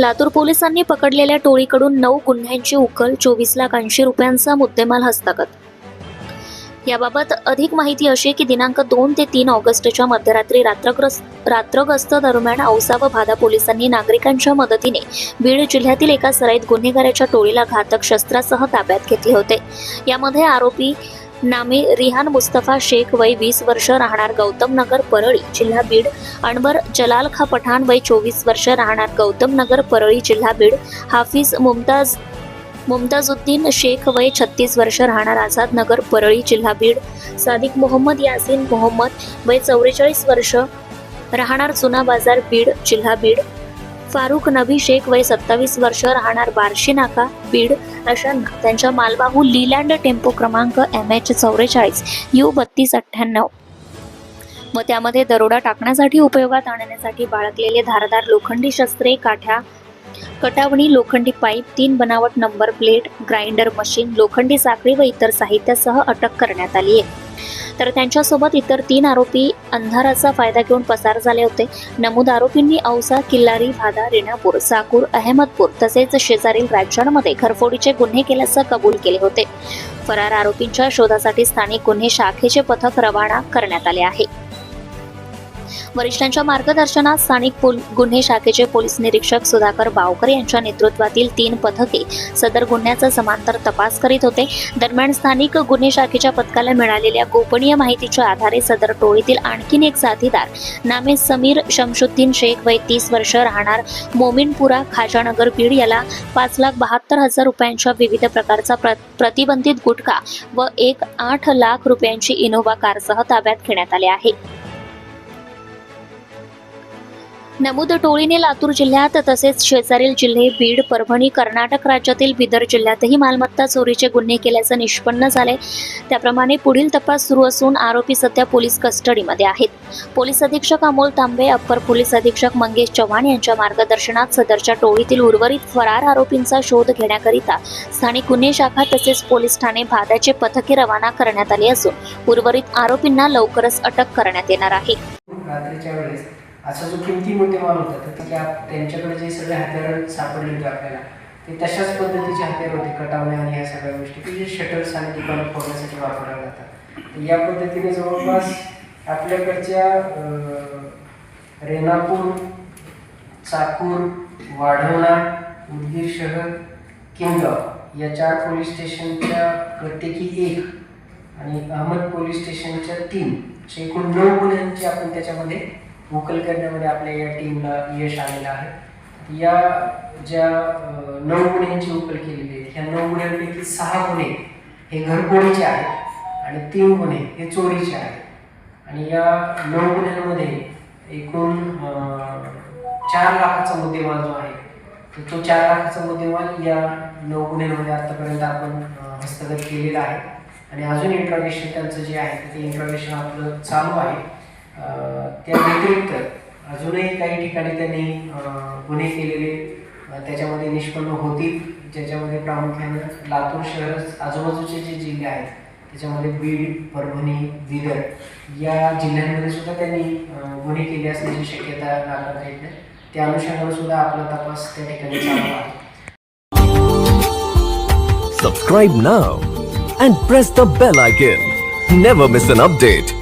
लातूर पोलिसांनी पकडलेल्या टोळीकडून नऊ गुन्ह्यांची उकल चोवीस लाख ऐंशी रुपयांचा मुद्देमाल हस्तगत याबाबत अधिक माहिती अशी की दिनांक दोन ते तीन ऑगस्टच्या मध्यरात्री रात्रग्रस्त रात्रग्रस्त दरम्यान औसा व भादा पोलिसांनी नागरिकांच्या मदतीने बीड जिल्ह्यातील एका सराईत गुन्हेगाराच्या टोळीला घातक शस्त्रासह ताब्यात घेतले होते. यामध्ये आरोपी नामे रिहान मुस्तफा शेख वय वीस वर्ष राहणार गौतम नगर परळी जिल्हा बीड. अनवर जलाल खा पठाण वय चोवीस वर्ष राहणार गौतम नगर परळी जिल्हा बीड. हाफिज मुमताज मुमताजुद्दीन शेख वय छत्तीस वर्ष राहणार आझाद नगर परळी जिल्हा बीड. सादिक मोहम्मद यासिन मोहम्मद वय चौवेचाळीस वर्ष राहणार जुना बाजार बीड जिल्हा बीड. फारुख नबी शेख वय सत्तावीस वर्ष राहणार बार्शी नाका बीड अशांना त्यांच्या मालवाहू लीलँड टेम्पो क्रमांक एम एच चौवेचाळीस यू बत्तीस अठ्ठ्याण्णव. व त्यामध्ये दरोडा टाकण्यासाठी उपयोगात आणण्यासाठी बाळगलेले धारदार लोखंडी शस्त्रे काठ्या कटावणी लोखंडी पाईप तीन बनावट नंबर प्लेट ग्राइंडर मशीन लोखंडी साखळी व इतर साहित्यासह अटक करण्यात आली आहे. तर त्यांच्यासोबत इतर तीन आरोपी अंधाराचा फायदा घेऊन पसार झाले होते. नमूद आरोपींनी औसा किल्लारी भादा रेणापूर साकूर अहमदपूर तसेच शेजारील राज्यांमध्ये घरफोडीचे गुन्हे केल्याचं कबूल केले होते. फरार आरोपींच्या शोधासाठी स्थानिक गुन्हे शाखेचे पथक रवाना करण्यात आले आहे. वरिष्ठांच्या मार्गदर्शनात स्थानिक पोल गुन्हे शाखेचे पोलीस निरीक्षक सुधाकर बावकर यांच्या नेतृत्वातील तीन पथके सदर गुन्ह्याचा समांतर तपास करीत होते. दरम्यान स्थानिक गुन्हे शाखेच्या पथकाला मिळालेल्या गोपनीय माहितीच्या आधारे सदर टोळीतील आणखीन एक साथीदार नामे समीर शमशुद्दीन शेख वय तीस वर्ष राहणार मोमिनपुरा खाजानगर बीड याला पाच लाख बहात्तर हजार रुपयांच्या विविध प्रकारचा प्र प्रतिबंधित गुटखा व एक आठ लाख रुपयांची इनोव्हा कारसह ताब्यात घेण्यात आले आहे. नमूद टोळीने लातूर जिल्ह्यात तसेच शेजारील जिल्हे बीड परभणी कर्नाटक राज्यातील बिदर जिल्ह्यातही मालमत्ता चोरीचे गुन्हे केल्याचं निष्पन्न झाले त्याप्रमाणे पुढील तपास सुरू असून आरोपी सध्या पोलीस कस्टडीमध्ये आहेत. पोलीस अधीक्षक अमोल तांबे अप्पर पोलीस अधीक्षक मंगेश चव्हाण यांच्या मार्गदर्शनात सदरच्या टोळीतील उर्वरित फरार आरोपींचा शोध घेण्याकरिता स्थानिक गुन्हे शाखा तसेच पोलीस ठाणे भाद्याचे पथके रवाना करण्यात आली असून उर्वरित आरोपींना लवकरच अटक करण्यात येणार आहे. रात्रीच्या वेळेस असा जो किमती माल होता तर तिथे त्यांच्याकडे जे सगळे हत्यारं सापडले होते आपल्याला ते तशाच पद्धतीचे हत्यार होते कटावणे आणि ह्या सगळ्या गोष्टी. की जे शटर्स आणि दुकानं फोडण्यासाठी वापरल्या जातात. तर या पद्धतीने जवळपास आपल्याकडच्या रेनापूर रेणापूर चाकूर वाढवणा उदगीर शहर किनगाव या चार पोलीस स्टेशनच्या प्रत्येकी एक आणि अहमद पोलीस स्टेशनच्या तीन असे एकूण नऊ गुन्ह्यांची आपण त्याच्यामध्ये उकल करण्यामध्ये आपल्या या टीमला यश आलेलं आहे. या ज्या नऊ गुन्ह्यांची उकल केलेली आहे ह्या नऊ गुन्ह्यांपैकी सहा गुन्हे हे घरफोडीचे आहेत आणि तीन गुन्हे हे चोरीचे आहेत. आणि या नऊ गुन्ह्यांमध्ये एकूण चार लाखाचा मुद्देमाल जो आहे तर तो चार लाखाचा मुद्देमाल या नऊ गुन्ह्यांमध्ये आतापर्यंत आपण हस्तगत केलेला आहे. आणि अजून इंट्रॉगेशन त्यांचं जे आहे ते इंट्रॉगेशन आपलं चालू आहे. त्या व्यतिरिक्त अजूनही काही ठिकाणी त्यांनी गुन्हे केलेले त्याच्यामध्ये निष्पन्न होतील ज्याच्यामध्ये प्रामुख्यानं लातूर शहर आजूबाजूचे जे जिल्हे आहेत त्याच्यामध्ये बीड परभणी बिदर या जिल्ह्यांमध्ये सुद्धा त्यांनी गुन्हे केले असण्याची शक्यता नाकारता येत नाही त्या अनुषंगाने सुद्धा आपला तपास त्या ठिकाणी चालू आहे Subscribe now and press the bell icon. Never miss an update.